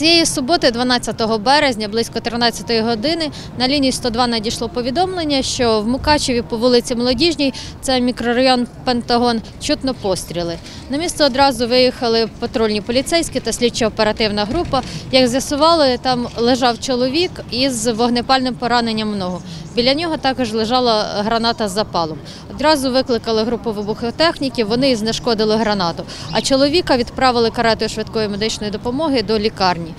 Цієї суботи, 12 березня, близько 13 години, на лінії 102 надійшло повідомлення, що в Мукачеві по вулиці Молодіжній, це мікрорайон Пентагон, чутно постріли. На місце одразу виїхали патрульні поліцейські та слідчо-оперативна група. Як з'ясували, там лежав чоловік із вогнепальним пораненням ногу. Біля нього також лежала граната з запалом. Одразу викликали групу вибухотехніків, вони знешкодили гранату. А чоловіка відправили каретою швидкої медичної допомоги до лікарні.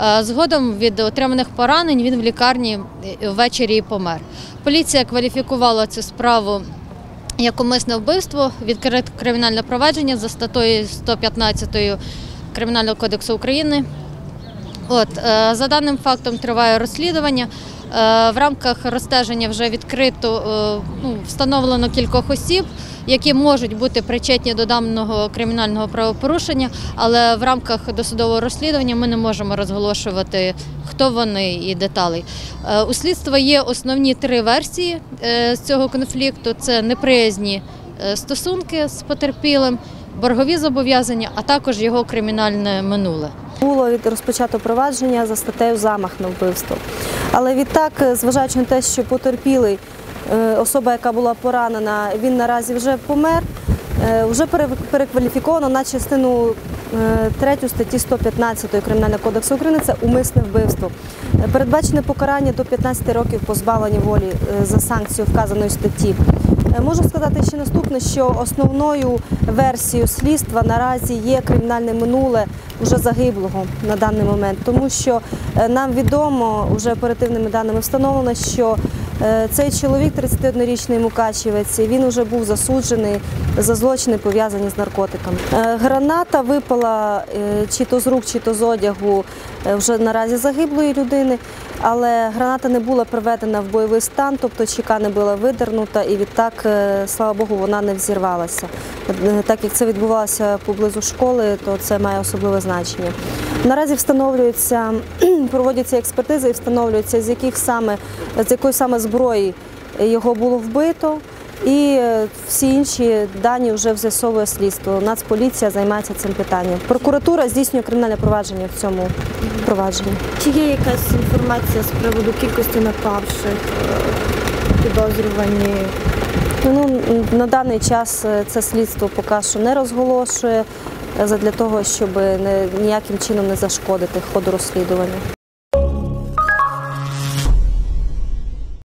Е, Згодом від отриманих поранень він в лікарні е, ввечері і помер. Поліція кваліфікувала цю справу як умисне вбивство, відкрите кримінальне провадження за статтею 115 Кримінального кодексу України. От, е, за даним фактом триває розслідування. Е, В рамках розстеження вже відкрито е, ну, встановлено кількох осіб, які можуть бути причетні до даного кримінального правопорушення, але в рамках досудового розслідування ми не можемо розголошувати, хто вони і деталей. Е, У слідства є основні три версії з цього конфлікту: це неприязні стосунки з потерпілим, боргові зобов'язання, а також його кримінальне минуле. Було від- розпочато провадження за статтею замах на вбивство. Але відтак, е, зважаючи на те, що потерпілий, е, особа, яка була поранена, він наразі вже помер, е, вже перекваліфіковано на частину 3 статті 115 Кримінального кодексу України це умисне вбивство. Е, Передбачене покарання до 15 років позбавлення волі е, за санкцію вказаної статті. Е, Можу сказати ще наступне, що основною версією слідства наразі є кримінальне минуле вже загиблого на даний момент, тому що е, нам відомо вже оперативними даними встановлено, що е, цей чоловік, 31-річний мукачівець, він вже був засуджений за злочини пов'язані з наркотиками. Е, Граната випала е, чи то з рук, чи то з одягу е, вже наразі загиблої людини, але граната не була приведена в бойовий стан, тобто чека не була видернута, і відтак, е, слава Богу, вона не взірвалася. Е, Так як це відбувалося поблизу школи, то це має особливе значення. Наразі встановлюється, проводяться експертизи і встановлюється, з яких саме з якої саме зброї його було вбито. І е, всі інші дані вже з'ясовує слідство. Нацполіція займається цим питанням. Прокуратура здійснює кримінальне провадження в цьому провадженні. Чи є якась інформація з приводу кількості напавших, е, підозрювані? Ну на даний час е, це слідство поки що не розголошує задля того, щоб ніяким чином не зашкодити ходу розслідування.